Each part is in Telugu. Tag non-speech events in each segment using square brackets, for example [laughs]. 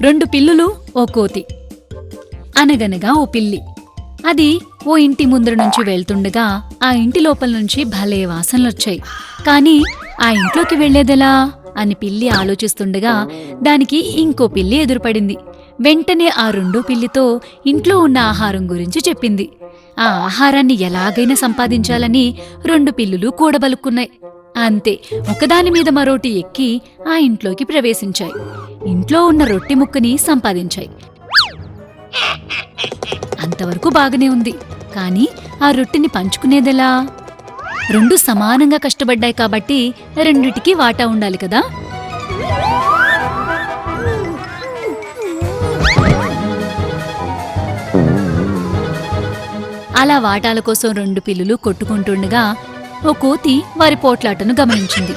రెండు పిల్లులు ఓ కోతి. అనగనగా ఓ పిల్లి. అది ఓ ఇంటి ముందర నుంచి వెళ్తుండగా ఆ ఇంటి లోపల నుంచి భలే వాసనలొచ్చాయి. కాని ఆ ఇంట్లోకి వెళ్ళేదెలా అని పిల్లి ఆలోచిస్తుండగా దానికి ఇంకో పిల్లి ఎదురుపడింది. వెంటనే ఆ రెండో పిల్లితో ఇంట్లో ఉన్న ఆహారం గురించి చెప్పింది. ఆ ఆహారాన్ని ఎలాగైనా సంపాదించాలని రెండు పిల్లులు కూడబలుక్కున్నాయి. అంతే ఒకదాని మీద మరోటి ఎక్కి ఆ ఇంట్లోకి ప్రవేశించాయి. ఇంట్లో ఉన్న రొట్టె ముక్కని సంపాదించాయి. అంతవరకు బాగానే ఉంది కానీ ఆ రొట్టెని పంచుకునేదెలా? రెండు సమానంగా కష్టపడ్డాయి కాబట్టి రెండిటికి వాటా ఉండాలి కదా? అలా వాటాల కోసం రెండు పిల్లులు కొట్టుకుంటుండగా ఓ కోతి వారి పోట్లాటను గమనించింది.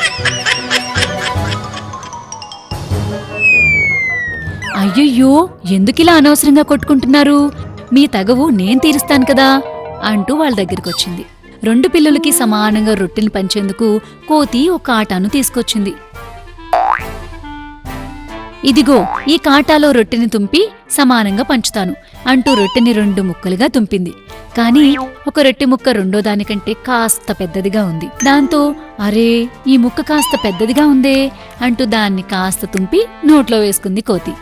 అయ్యయ్యో ఎందుకిలా అనవసరంగా కొట్టుకుంటున్నారు? మీ తగవు నేను తీరుస్తాను కదా అంటూ వాళ్ళ దగ్గరికొచ్చింది. రెండు పిల్లలకి సమానంగా రొట్టెని పంచేందుకు కోతి ఒక ఆటాను తీసుకొచ్చింది. ఇదిగో ఈ కాటాలో రొట్టెని తుంపి సమానంగా పంచుతాను అంటూ రొట్టెని రెండు ముక్కలుగా తుంపింది. కానీ ఒక రొట్టె ముక్క రెండో దానికంటే కాస్త పెద్దదిగా ఉంది. దాంతో అరే ఈ ముక్క కాస్త పెద్దదిగా ఉందే అంటూ దాన్ని కాస్త తుంపి నోట్లో వేసుకుంది కోతి.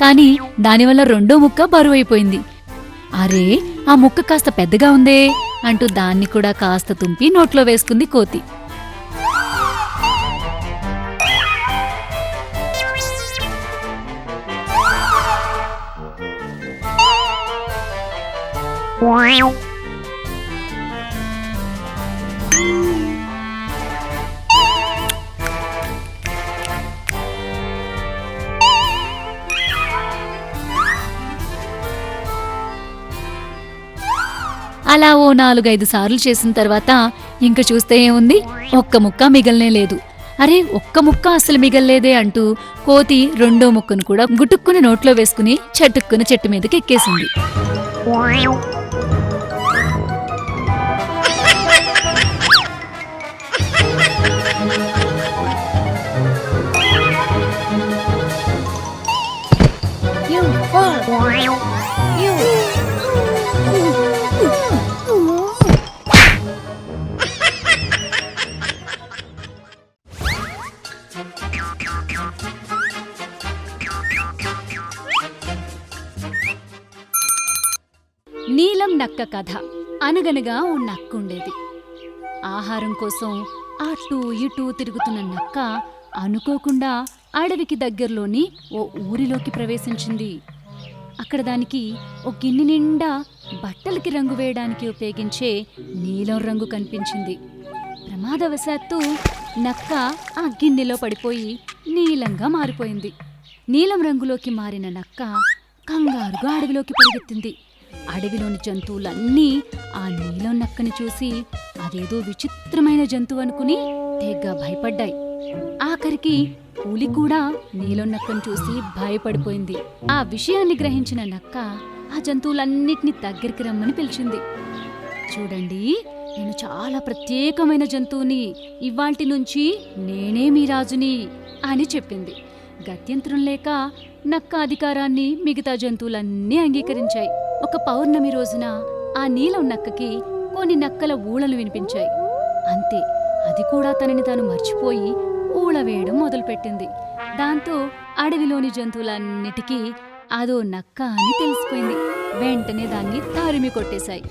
కానీ దానివల్ల రెండో ముక్క బరువైపోయింది. అరే ఆ ముక్క కాస్త పెద్దగా ఉందే అంటూ దాన్ని కూడా కాస్త తుంపి నోట్లో వేసుకుంది కోతి. అలా ఓ నాలుగైదు సార్లు చేసిన తర్వాత ఇంక చూస్తే ఏముంది? ఒక్క ముక్క మిగలనే లేదు. అరే ఒక్క ముక్క అసలు మిగల్లేదే అంటూ కోతి రెండో ముక్కను కూడా గుటుక్కుని నోట్లో వేసుకుని చటుక్కుని చెట్టు మీదకి ఎక్కేసింది. Wow. కథ. అనగనగా ఓ నక్క ఉండేది ఆహారం కోసం అటు ఇటు తిరుగుతున్న నక్క అనుకోకుండా అడవికి దగ్గరలోని ఓ ఊరిలోకి ప్రవేశించింది. అక్కడ దానికి ఓ గిన్నె నిండా బట్టలకి రంగు వేయడానికి ఉపయోగించే నీలం రంగు కనిపించింది. ప్రమాదవశాత్తు నక్క ఆ గిన్నెలో పడిపోయి నీలంగా మారిపోయింది. నీలం రంగులోకి మారిన నక్క కంగారుగా అడవిలోకి పరిగెత్తింది. అడవిలోని జంతువులన్నీ ఆ నీలం నక్కని చూసి అదేదో విచిత్రమైన జంతువు అనుకుని తెగ భయపడ్డాయి. ఆఖరికి పులి కూడా నీలం నక్కను చూసి భయపడిపోయింది. ఆ విషయాన్ని గ్రహించిన నక్క ఆ జంతువులన్నిటినీ దగ్గరికి రమ్మని పిలిచింది. చూడండి నేను చాలా ప్రత్యేకమైన జంతువుని ఇవాల్టి నుంచి నేనే మీ రాజుని అని చెప్పింది. గత్యంతరం లేక నక్క అధికారాన్ని మిగతా జంతువులన్నీ అంగీకరించాయి. ఒక పౌర్ణమి రోజున ఆ నీలం నక్కకి కొన్ని నక్కల ఊళలు వినిపించాయి. అంతే అది కూడా తనని తాను మర్చిపోయి ఊళ వేయడం మొదలుపెట్టింది. దాంతో అడవిలోని జంతువులన్నిటికీ అదో నక్క అని తెలిసిపోయింది. వెంటనే దాన్ని తారిమి కొట్టేశాయి.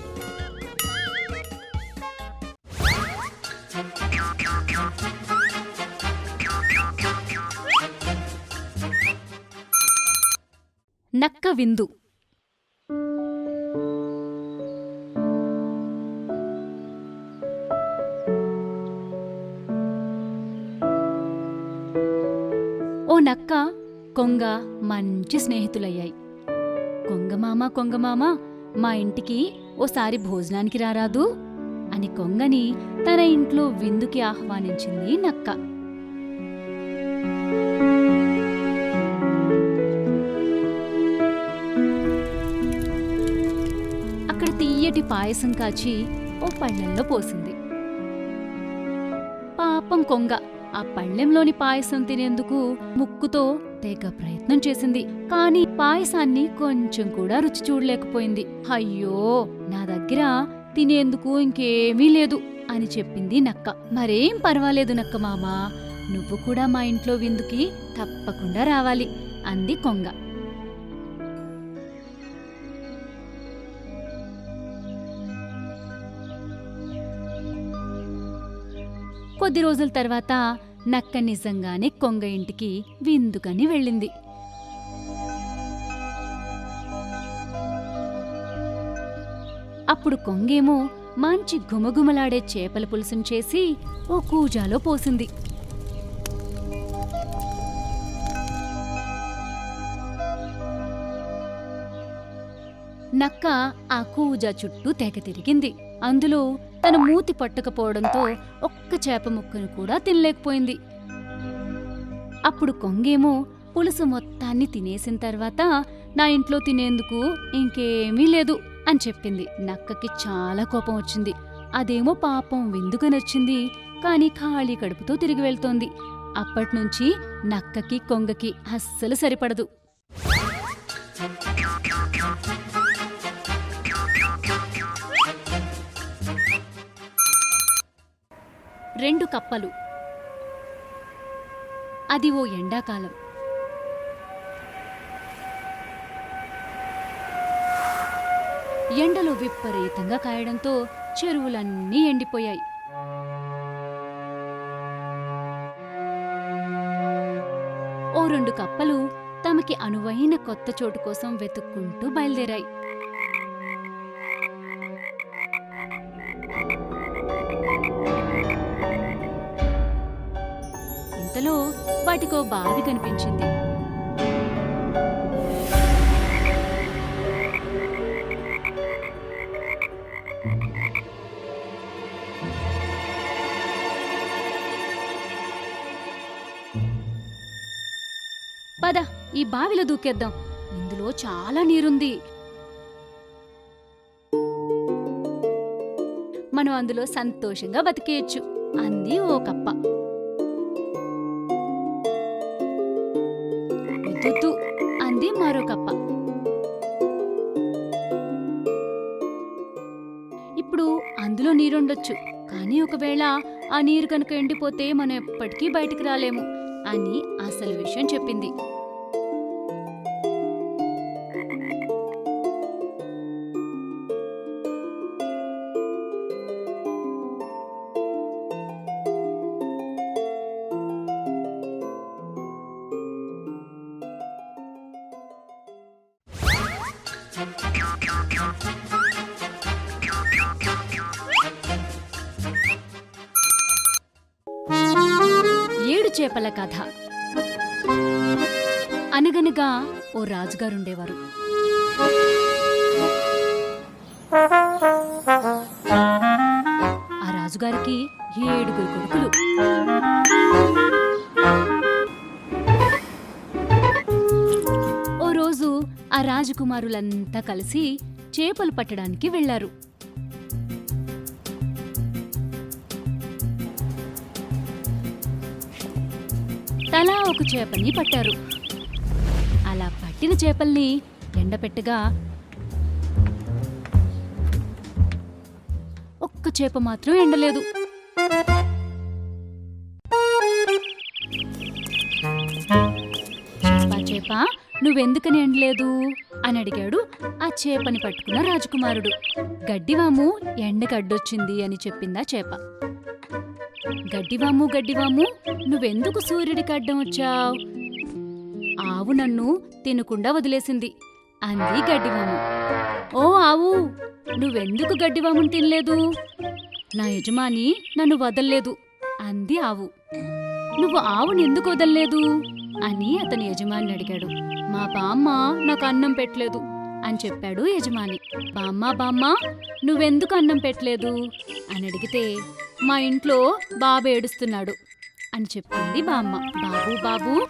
నక్క విందు కొంగ మంచి స్నేహితులయ్యాయి. కొంగమామ కొంగమామ మా ఇంటికి ఓసారి భోజనానికి రారాదు అని కొంగని తన ఇంట్లో విందుకి ఆహ్వానించింది నక్క. అక్కడ తీయటి పాయసం కాచి ఓ పళ్ళల్లో పోసింది. పాపం కొంగ ఆ పళ్ళెంలోని పాయసం తినేందుకు ముక్కుతో తెగ ప్రయత్నం చేసింది. కానీ పాయసాన్ని కొంచెం కూడా రుచి చూడలేకపోయింది. అయ్యో నా దగ్గర తినేందుకు ఇంకేమీ లేదు అని చెప్పింది నక్క. మరేం పర్వాలేదు నక్క మామా నువ్వు కూడా మా ఇంట్లో విందుకి తప్పకుండా రావాలి అంది కొంగ. కొద్ది రోజుల తర్వాత నక్క నిజంగానే కొంగ ఇంటికి విందుకని వెళ్ళింది. అప్పుడు కొంగేమో మంచి గుమగుమలాడే చేపల పులుసును చేసి ఓ కూజాలో పోసింది. నక్క ఆ కూజా చుట్టూ తెగ తిరిగింది. అందులో తన మూతి పట్టకపోవడంతో ఒక్క చేప ముక్కను కూడా తినలేకపోయింది. అప్పుడు కొంగేమో పులుసు మొత్తాన్ని తినేసిన తర్వాత నా ఇంట్లో తినేందుకు ఇంకేమీ లేదు అని చెప్పింది. నక్కకి చాలా కోపం వచ్చింది. అదేమో పాపం విందుకనొచ్చింది కానీ ఖాళీ కడుపుతో తిరిగి వెళ్తోంది. అప్పట్నుంచి నక్కకి కొంగకి అస్సలు సరిపడదు. రెండు కప్పలు. అది ఓ ఎండాకాలం. ఎండలు విపరీతంగా కాయడంతో చెరువులన్నీ ఎండిపోయాయి. ఓ రెండు కప్పలు తమకి అనువైన కొత్త చోటు కోసం వెతుక్కుంటూ బయలుదేరాయి. ఇంతలో వాటికో బావి కనిపించింది. పద ఈ బావిలో దూకేద్దాం. ఇందులో చాలా నీరుంది. మనం అందులో సంతోషంగా బతికేయచ్చు. అంది ఓ కప్ప. ఉండొచ్చు. కానీ ఒకవేళ ఆ నీరు కనుక ఎండిపోతే మనం ఎప్పటికీ బయటికి రాలేము అని అసలు విషయం చెప్పింది. ఏడు కథ. అనగనగా ఓ రాజుగారుండేవారు. ఆ రాజుగారికి ఏడుగురు కొడుకులు. ఓ రోజు ఆ రాజకుమారులంతా కలిసి చేపలు పట్టడానికి వెళ్ళారు తలా ఒక చేపల్ని పట్టారు. అలా పట్టిన చేపల్ని ఎండపెట్టగా ఒక్క చేప మాత్రం ఎండలేదు. చేప నువ్వెందుకని ఎండలేదు? అని అడిగాడు ఆ చేపని పట్టుకున్న రాజకుమారుడు. గడ్డివాము ఎండకడ్డొచ్చింది అని చెప్పిందా చేప. గడ్డివాము గడ్డివాము నువ్వెందుకు సూర్యుడికి అడ్డం వచ్చావు? ఆవు నన్ను తినకుండా వదిలేసింది. అంది గడ్డివాము. ఓ ఆవు నువ్వెందుకు గడ్డివామును తినలేదు? నా యజమాని నన్ను వదల్లేదు అంది ఆవు. నువ్వు ఆవుని ఎందుకు వదల్లేదు? అని అతని యజమాని అడిగాడు. మా బామ్మ నాకు అన్నం పెట్టలేదు. అని చెప్పాడు యజమాని. బామ్మ బామ్మ నువ్వెందుకు అన్నం పెట్టలేదు? అని అడిగితే మా ఇంట్లో బాబు ఏడుస్తున్నాడు అని చెప్పింది బామ్మ. బాబు బాబు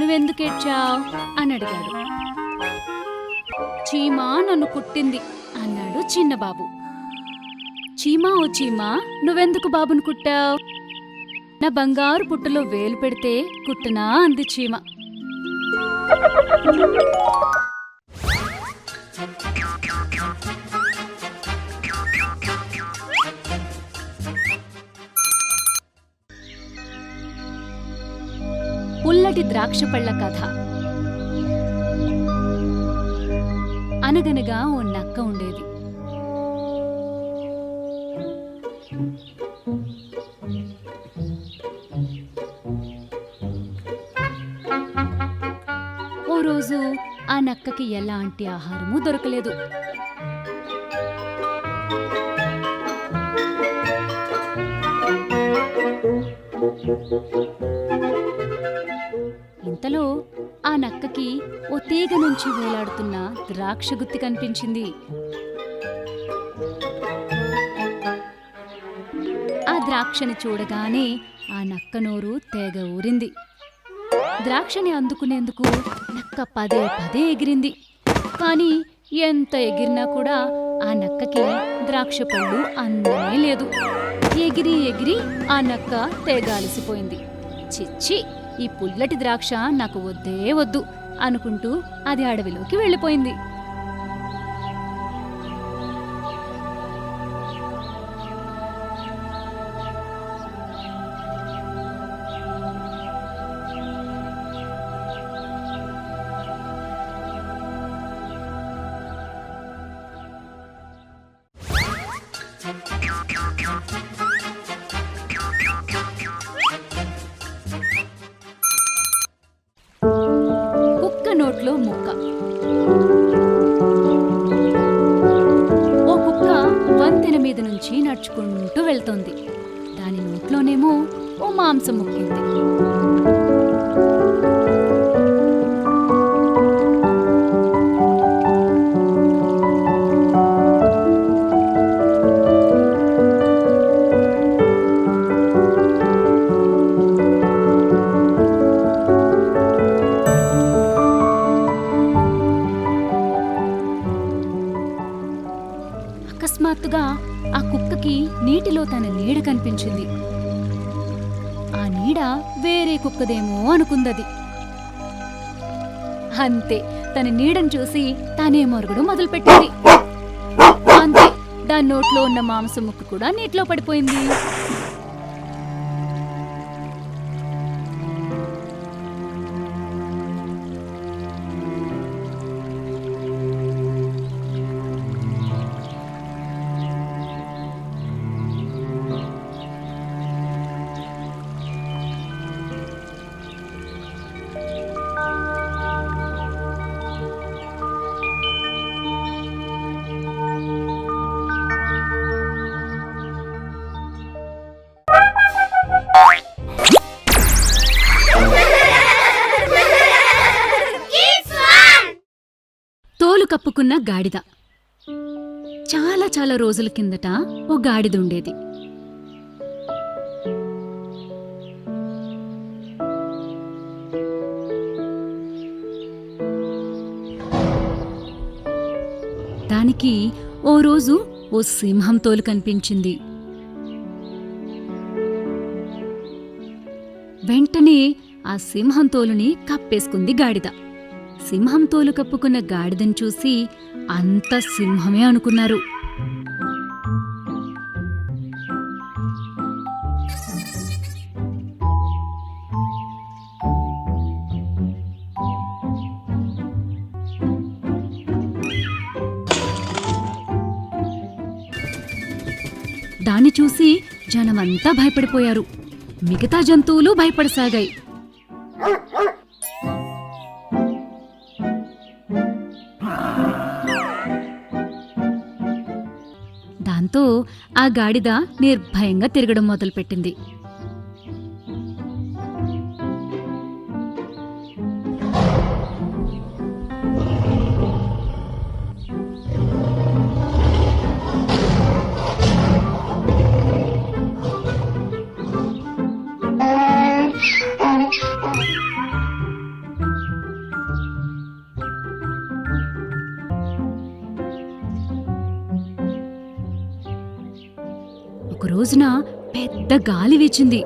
నువ్వెందుకు ఏడ్చావు? అని అడిగాడు. చీమ నన్ను కుట్టింది అన్నాడు చిన్న బాబు చీమా ఓ చీమా నువ్వెందుకు బాబును కుట్టావు? నా బంగారు పుట్టలో వేలు పెడితే కుట్టనా? అంది చీమ. పుల్లటి ద్రాక్ష పళ్ళ కథ. అనగనగా ఓ నక్క ఉండేది. ఓ రోజు ఆ నక్కకి ఎలాంటి ఆహారము దొరకలేదు. ఇంతలో ఆ నక్కకి ఓ తీగ నుంచి వేలాడుతున్న ద్రాక్ష గుత్తి కనిపించింది. ఆ ద్రాక్షని చూడగానే ఆ నక్క నోరు తెగ ఊరింది. ద్రాక్షని అందుకునేందుకు నక్క పదే పదే ఎగిరింది. కానీ ఎంత ఎగిరినా కూడా ఆ నక్కకి ద్రాక్ష పళ్ళు అందనే లేదు. ఎగిరి ఎగిరి ఆ నక్క తేగాలిసిపోయింది. చిచ్చి ఈ పుల్లటి ద్రాక్ష నాకు వద్దే వద్దు అనుకుంటూ అది అడవిలోకి వెళ్ళిపోయింది. తన నీడ కనిపించింది. ఆ నీడ వేరే కుక్కదేమో అనుకుందది. అంతే తన నీడను చూసి తానే మరుగుడు మొదలుపెట్టింది. అంతే దాని నోట్లో ఉన్న మాంసం ముక్క కూడా నీటిలో పడిపోయింది. గాడిద. చాలా చాలా రోజుల కిందట ఓ గాడిద ఉండేది. దానికి ఓ రోజు ఓ సింహం తోలు కనిపించింది. వెంటనే ఆ సింహం తోలుని కప్పేసుకుంది గాడిద. సింహం తోలు కప్పుకున్న గాడిదని చూసి అంత సింహమే అనుకున్నారు. దాన్ని చూసి జనమంతా భయపడిపోయారు. మిగతా జంతువులు భయపడసాగాయి. ఆ గాడిద నిర్భయంగా తిరగడం మొదలుపెట్టింది. రోజున పెద్ద గాలి వీచింది.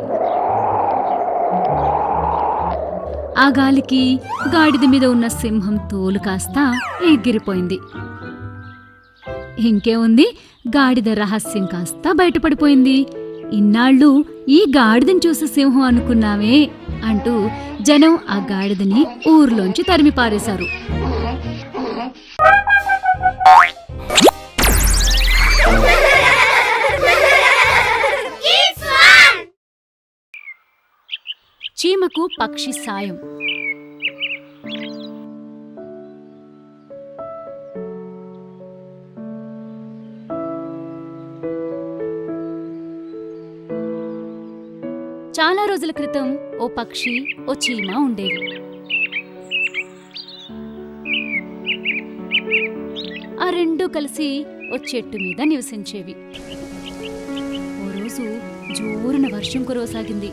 ఆ గాలికి గాడిద మీద ఉన్న సింహం తోలు కాస్త ఎగిరిపోయింది. ఇంకేముంది? గాడిద రహస్యం కాస్త బయటపడిపోయింది. ఇన్నాళ్ళు ఈ గాడిదని చూసి సింహం అనుకున్నావే అంటూ జనం ఆ గాడిదని ఊర్లోంచి తరిమి పారేశారు పక్షి సాయం. చాలా రోజుల క్రితం ఓ పక్షి ఓ చీమ ఉండేవి. ఆ రెండు కలిసి ఓ చెట్టు మీద నివసించేవి. ఓ రోజు జోరున వర్షం కురవసాగింది.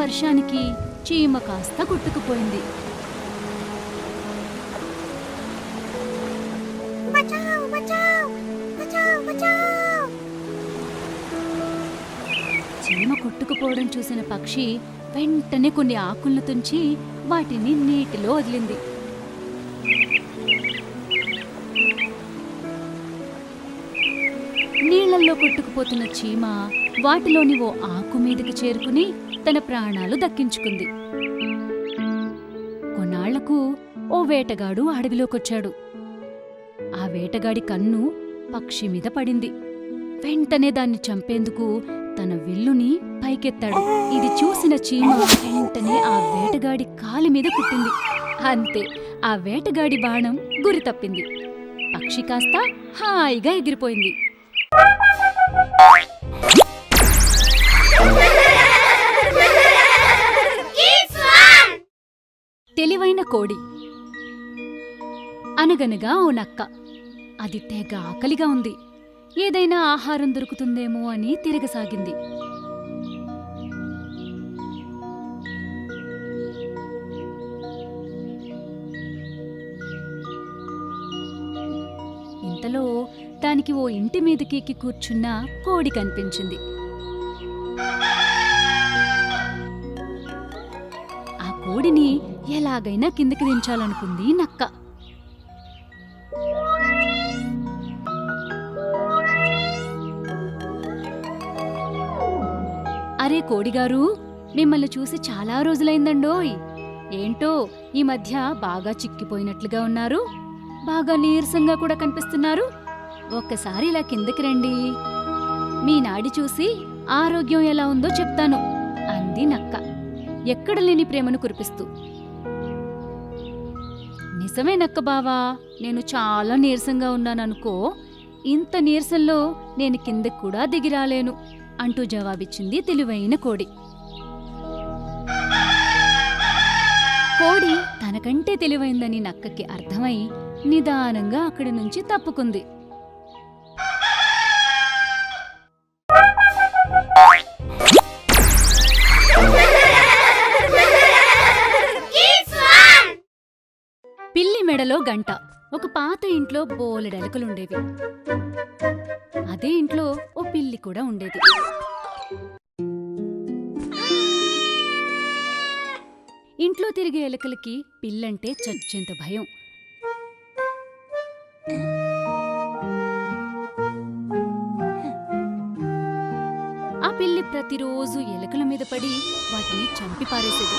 వర్షానికి చీమ కాస్త కొట్టుకుపోయింది. చీమ కొట్టుకుపోవడం చూసిన పక్షి వెంటనే కొన్ని ఆకులను తుంచి వాటిని నీటిలో వదిలింది. నీళ్ళల్లో కొట్టుకుపోతున్న చీమ వాటిలోని ఓ ఆకు మీదకి చేరుకుని తన ప్రాణాలు దక్కించుకుంది. కొన్నాళ్ళకు ఓ వేటగాడు అడవిలోకొచ్చాడు. ఆ వేటగాడి కన్ను పక్షి మీద పడింది. వెంటనే దాన్ని చంపేందుకు తన విల్లుని పైకెత్తాడు. ఇది చూసిన చీమ వెంటనే ఆ వేటగాడి కాలి మీద కుట్టింది అంతే ఆ వేటగాడి బాణం గురి తప్పింది. పక్షి కాస్త హాయిగా ఎగిరిపోయింది. తెలివైన కోడి. అనగనగా ఓ నక్క. అది తెగ ఆకలిగా ఉంది. ఏదైనా ఆహారం దొరుకుతుందేమో అని తిరగసాగింది. ఇంతలో దానికి ఓ ఇంటి మీదకి ఎక్కి కూర్చున్న కోడి కనిపించింది. ఆ కోడిని ఎలాగైనా కిందకి దించాలనుకుంది నక్క. అరే కోడిగారు మిమ్మల్ని చూసి చాలా రోజులైందండోయ్. ఏంటో ఈ మధ్య బాగా చిక్కిపోయినట్లుగా ఉన్నారు. బాగా నీరసంగా కూడా కనిపిస్తున్నారు. ఒక్కసారి ఇలా కిందకి రండి. మీ నాడి చూసి ఆరోగ్యం ఎలా ఉందో చెప్తాను అంది నక్క. ఎక్కడ లేని ప్రేమను కురిపిస్తూ. నిజమేనక్క బావా నేను చాలా నీరసంగా ఉన్నాననుకో ఇంత నీరసంలో నేను కిందకి కూడా దిగిరాలేను అంటూ జవాబిచ్చింది తెలివైన కోడి. కోడి తనకంటే తెలివైందని నక్కకి అర్థమై నిదానంగా అక్కడి నుంచి తప్పుకుంది. గంట. ఒక పాత ఇంట్లో బోలెడెలకలుండేవి అదే ఇంట్లో ఓ పిల్లి కూడా ఉండేది. ఇంట్లో తిరిగే ఎలుకలకి పిల్లంటే చచ్చేంత భయం. ఆ పిల్లి ప్రతిరోజు ఎలుకల మీద పడి వాటిని చంపి పారేసేది.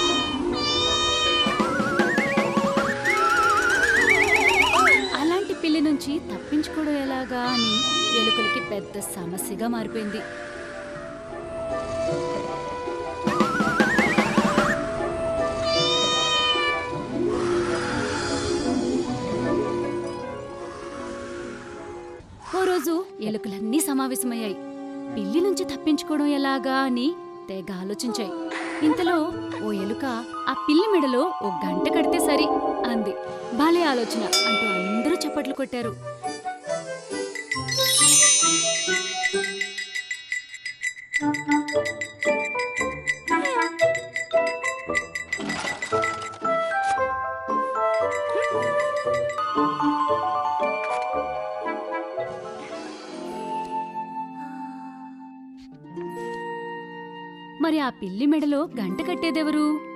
అలాంటి నుంచి తప్పించుకోవడం ఎలాగా అని ఎలుకలకి పెద్ద సమస్యగా మారిపోయింది. ఓ రోజు ఎలుకలన్నీ సమావేశమయ్యాయి. పిల్లి నుంచి తప్పించుకోవడం ఎలాగా అని తెగ ఆలోచించాయి. ఇంతలో ఓ ఎలుక ఆ పిల్లి మెడలో ఓ గంట కడితే సరి అంది. బాలే ఆలోచన అంటూ చప్పట్లు కొట్టారు. మరి ఆ పిల్లి మెడలో గంట కట్టేదెవరు?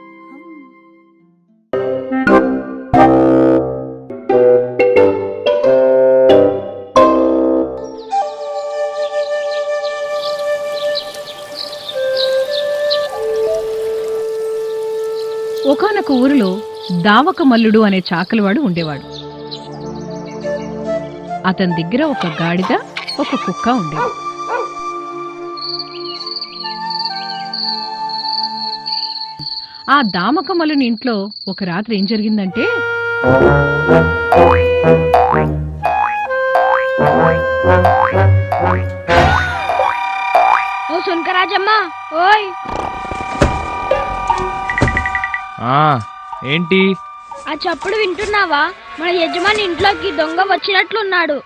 ఊరిలో దావక మల్లుడు అనే చాకలివాడు ఉండేవాడు. అతని దగ్గర ఒక గాడిద ఒక కుక్క ఉండేది. ఆ దామకమలుని ఇంట్లో ఒక రాత్రి ఏం జరిగిందంటే ఓ సునకరాజమ్మ ఓయ్! ఏంటి? ఆ చప్పుడు వింటున్నావా? మన యజమాని ఇంట్లోకి దొంగ వచ్చినట్లున్నాడు.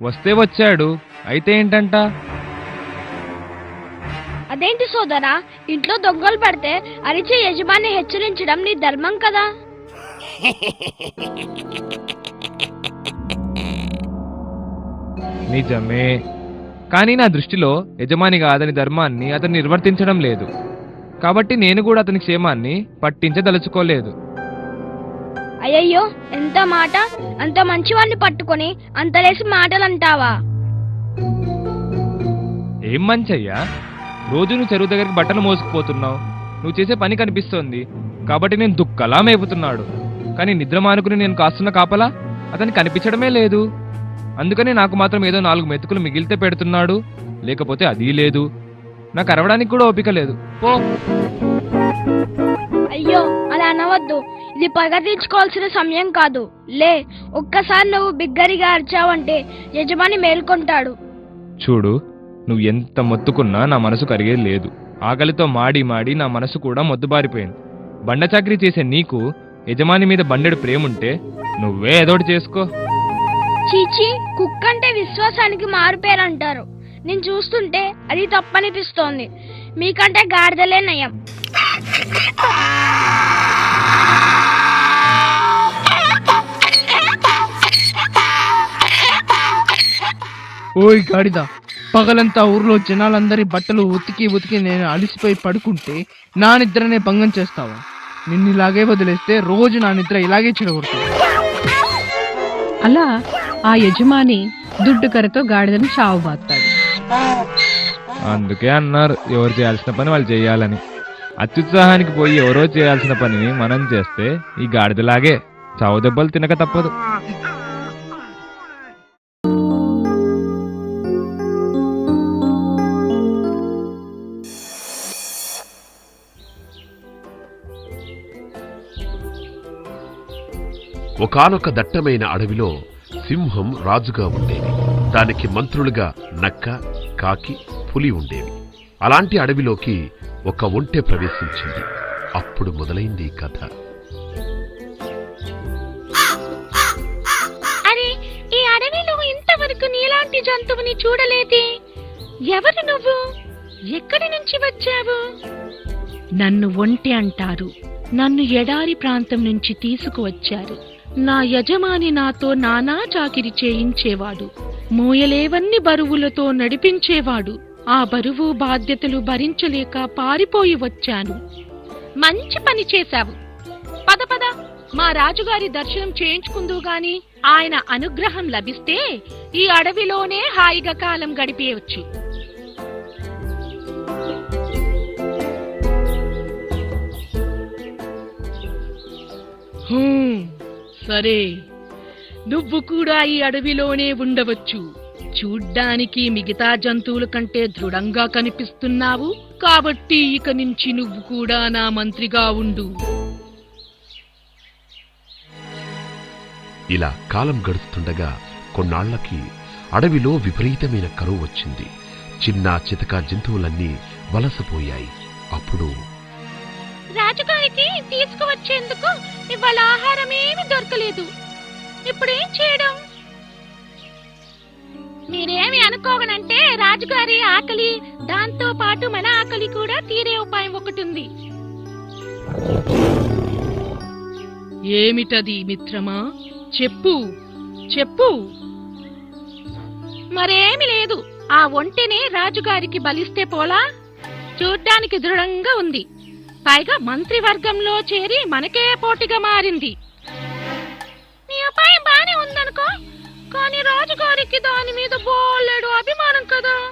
వస్తే వచ్చాడు. అయితే ఏంటంట? అదేంటి సోదరా? ఇంట్లో దొంగలు పడితే అరిచే యజమాని హెచ్చరించడం నీ ధర్మం కదా? [laughs] నిజమే. కానీ నా దృష్టిలో యజమాని కాదని ధర్మాన్ని అతను నిర్వర్తించడం లేదు. కాబట్టి నేను కూడా అతని క్షేమాన్ని పట్టించదలుచుకోలేదు. అయ్యయ్యో ఎంత మాట? అంత మంచివాడిని పట్టుకొని అంతలేసి మాటలు అంటావా ఏం మంచయ్యా? రోజు నువ్వు చెరువు దగ్గరికి బట్టలు మోసుకుపోతున్నావు. నువ్వు చేసే పని కనిపిస్తోంది. కాబట్టి నేను దుక్కలా మేపుతున్నాడు. కానీ నిద్ర మానుకుని నేను కాస్తున్న కాపలా అతనికి కనిపించడమే లేదు. అందుకని నాకు మాత్రం ఏదో నాలుగు మెతుకులు మిగిలితే పెడుతున్నాడు. లేకపోతే అది లేదు. నాకు అరవడానికి కూడా ఓపిక లేదు. పో. అయ్యో అలా అనవద్దు. ఇది పగ తీర్చుకోవాల్సిన సమయం కాదు. లే ఒక్కసారి నువ్వు బిగ్గరిగా అరిచావంటే యజమాని మేల్కొంటాడు. చూడు నువ్వు ఎంత మొత్తుకున్నా నా మనసు కరిగేది లేదు. ఆకలితో మాడి మాడి నా మనసు కూడా మొద్దుబారిపోయింది. బండ చాకరీ చేసే నీకు యజమాని మీద బండెడు ప్రేముంటే నువ్వే ఏదోటి చేసుకో. చీచి కుక్క అంటే విశ్వాసానికి మారుపేరంటారు నేను చూస్తుంటే అది తప్పనిపిస్తోంది. మీకంటే గాడిదలే నయం. ఓయ్ గాడిద పగలంతా ఊర్లో జనాలందరి బట్టలు ఉతికి ఉతికి నేను అలిసిపోయి పడుకుంటే నా నిద్రనే భంగం చేస్తావా? నిన్ను ఇలాగే వదిలేస్తే రోజు నా నిద్ర ఇలాగే చెడగొడతావు అలా ఆ యజమాని దుడ్డు కర్రతో గాడిదని చావుబాస్తాడు అందుకే అన్నారు ఎవరు చేయాల్సిన పని వాళ్ళు చేయాలని. అత్యుత్సాహానికి పోయి ఎవరో చేయాల్సిన పనిని మనం చేస్తే ఈ గాడిదలాగే చావు దెబ్బలు తినక తప్పదు. ఒకానొక దట్టమైన అడవిలో సింహం రాజుగా ఉండేది. దానికి మంత్రులుగా నక్క కాకి పులి ఉండేవి. అలాంటి అడవిలోకి ఒక ఒంటె ప్రవేశించింది. అప్పుడు మొదలైంది ఈ కథ. అరే ఈ అడవిలో ఇంతవరకు నీలాంటి జంతువుని చూడలేదే. ఎవరు నువ్వు? ఎక్కడి నుంచి వచ్చావు? నన్ను ఒంటె అంటారు. నన్ను ఎడారి ప్రాంతం నుంచి తీసుకువచ్చారు. నా యజమాని నాతో నానా చాకిరి చేయించేవాడు. మోయలేవన్ని బరువులతో నడిపించేవాడు. ఆ బరువు బాధ్యతలు భరించలేక పారిపోయి వచ్చాను. మంచి పని చేశావు. పద పద. మా రాజుగారి దర్శనం చేయించుకుందు గాని ఆయన అనుగ్రహం లభిస్తే ఈ అడవిలోనే హాయిగా కాలం గడిపేయవచ్చు సరే. నువ్వు కూడా ఈ అడవిలోనే ఉండవచ్చు. చూడ్డానికి మిగతా జంతువుల కంటే దృఢంగా కనిపిస్తున్నావు. కాబట్టి ఇక నుంచి నువ్వు కూడా నా మంత్రిగా ఉండు. ఇలా కాలం గడుస్తుండగా కొన్నాళ్ళకి అడవిలో విపరీతమైన కరువు వచ్చింది. చిన్న చితక జంతువులన్నీ వలసపోయాయి. అప్పుడు రాజుగారికి తీసుకువచ్చేందుకు ఇవాళ ఆహారం ఏమీ దొరకలేదు. ఇప్పుడేం చేయడం? మీరేమి అనుకోగనంటే రాజుగారి ఆకలి దాంతో పాటు మన ఆకలి కూడా తీరే ఉపాయం ఒకటి ఉంది ఏమిటది మిత్రమా? చెప్పు చెప్పు. మరేమి లేదు. ఆ ఒంటెని రాజుగారికి బలిస్తే పోలా? చూడ్డానికి దృఢంగా ఉంది. పైగా మంత్రివర్గంలో చేరి మనకే పోటీగా మారింది. కానీ రాజుగారికి దాని మీద బోలెడు అభిమానం కదా.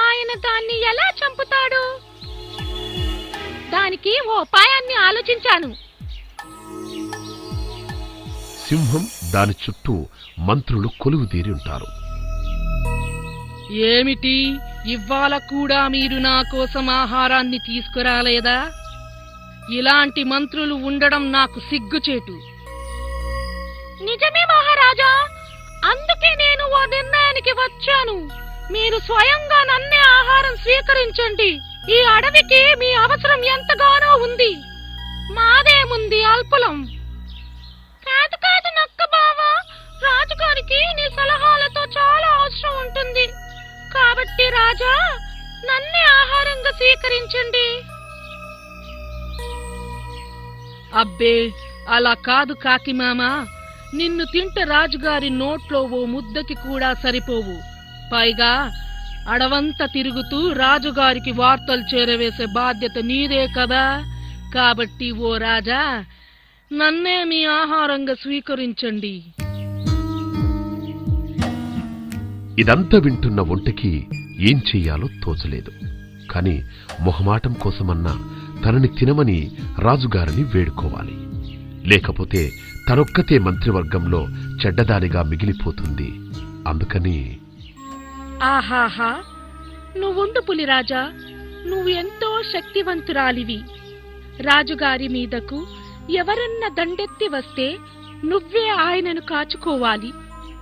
ఆయన దాన్ని ఎలా చంపుతాడు? దానికి ఓ ఉపాయాన్ని ఆలోచించాను. సింహం దాని చుట్టూ మంత్రులు కొలువుదీరి ఉంటారు. ఏమిటి? ఇవాళ కూడా మీరు నా కోసం ఆహారాన్ని తీసుకురాలేదా? ఇలాంటి మంత్రులు ఉండడం నాకు సిగ్గుచేటు. నిజమే మహారాజా. అందుకే నేను ఓ నిర్ణయానికి వచ్చాను. మీరు స్వయంగా నన్నే ఆహారం స్వీకరించండి. ఈ అడవికి మీ అవసరం ఎంతగానో ఉంది. మాదేముంది అల్పులం? కాదు కాదు నక్క బావా రాజుగారికి నీ సలహాలతో చాలా అవసరం ఉంటుంది. కాబట్టి రాజా నన్నే ఆహారంగా స్వీకరించండి. అబ్బే అలా కాదు కాకి మామా. నిన్ను తింటే రాజుగారి నోట్లో ఓ ముద్దకి కూడా సరిపోవు. పైగా అడవంతా తిరుగుతూ రాజుగారికి వార్తలు చేరవేసే బాధ్యత నీదే కదా. కాబట్టి ఓ రాజా నన్నే మీ ఆహారంగా స్వీకరించండి. ఇదంతా వింటున్న ఒంటికి ఏం చెయ్యాలో తోచలేదు. కాని మొహమాటం కోసమన్నా తనని తినమని రాజుగారిని వేడుకోవాలి. లేకపోతే తనొక్కతే మంత్రివర్గంలో చెడ్డదానిగా మిగిలిపోతుంది. అందుకని ఆహాహా! నువ్వుండు పులిరాజా! నువ్వెంతో శక్తివంతురాలివి. రాజుగారి మీదకు ఎవరన్నా దండెత్తి వస్తే నువ్వే ఆయనను కాచుకోవాలి.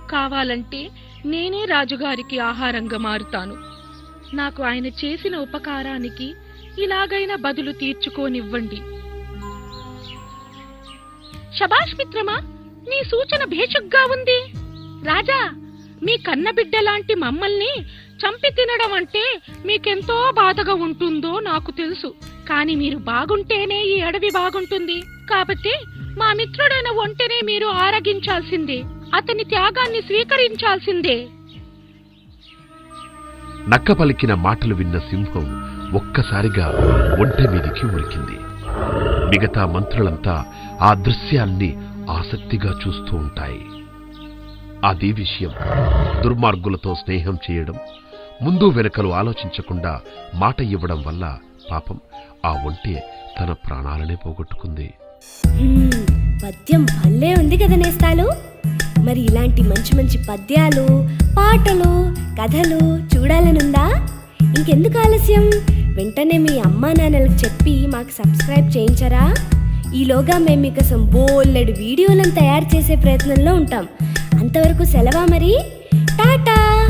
కావాలంటే నేనే రాజుగారికి ఆహారంగా మారుతాను. నాకు ఆయన చేసిన ఉపకారానికి ఇలాగైనా బదులు తీర్చుకోనివ్వండి. శబాష్ మిత్రమా నీ సూచన భేషుగ్గా ఉంది. రాజా మీ కన్నబిడ్డ లాంటి మమ్మల్ని చంపి తినడం అంటే మీకెంతో బాధగా ఉంటుందో నాకు తెలుసు. కానీ మీరు బాగుంటేనే ఈ అడవి బాగుంటుంది. కాబట్టి మా మిత్రుడైన ఒంటనే మీరు ఆరగించాల్సిందే. అతని త్యాగాన్ని స్వీకరించాల్సిందే. నక్క పలికిన మాటలు విన్న సింహం ఒక్కసారిగా ఒంటె మీదికి ఉరికింది. మిగతా మంత్రులంతా ఆ దృశ్యాల్ని ఆసక్తిగా చూస్తూ ఉంటాయి. అది విషయం. దుర్మార్గులతో స్నేహం చేయడం ముందు వెనుకలు ఆలోచించకుండా మాట ఇవ్వడం వల్ల పాపం ఆ ఒంటె తన ప్రాణాలనే పోగొట్టుకుంది. పద్యం భలే ఉంది కదా నేస్తాలు. మరి ఇలాంటి మంచి మంచి పద్యాలు పాటలు కథలు చూడాలనుందా? ఇంకెందుకు ఆలస్యం? వెంటనే మీ అమ్మా నాన్నలకు చెప్పి మాకు సబ్స్క్రైబ్ చేయించరా? ఈలోగా మేము మీకోసం బోల్లెడు వీడియోలను తయారు చేసే ప్రయత్నంలో ఉంటాం. అంతవరకు సెలవా మరి? టాటా!